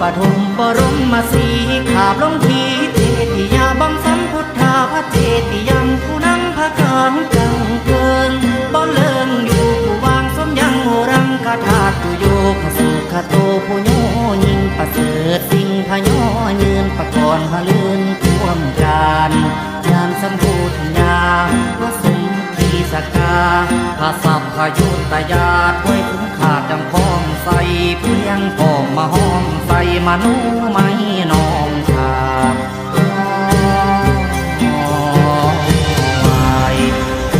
ปฐมบรมมาสีขาบลงทีเทติยาบังสัมพุทธาพระเจติยังผู้นำพระกลางกังเกินบ่เลิงอยู่ผู้วางสมยังโหรังกาธาตุโยพระสุขโตผู้โยยิงประเสริฐสิ่งพยอยืนประกรพะลืนท่วมการยานสัมภูธญาพระสุมขีสกาพระสัพพยุตยาถวยคุ้มขาดจังพอง ใส่เพียงพอมาห้องใส่มานุไม่นองขาด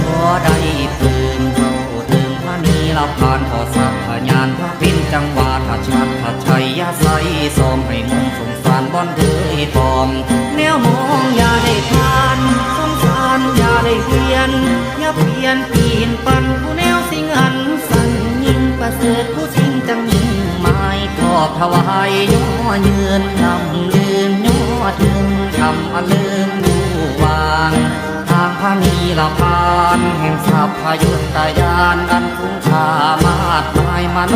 ขอได้ปืนเข้าถึงพระนีรับผ่านขอสัพพญานพระพินจังหวาทัชัดทัชัยยาใสสอมให้มุงสงสารบอนเถืยปอม แนวมองอย่าได้ทานสงสารอย่าได้เพียนอย่าเปลี่ยนปีนปันผู้แนวสิงอันสั่นยิงประเสริฐผู้ อบถวายย่อยืนทำลืนย่อถึงทำลืมดูวางทางพระนีละพานแห่งสัพพยุตยานอันคุ้มค่ามากมายมโน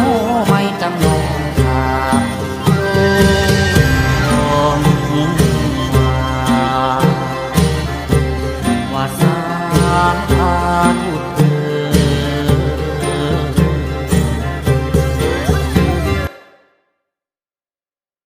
ไม่จำนงขาดลว่าว่าสาธุ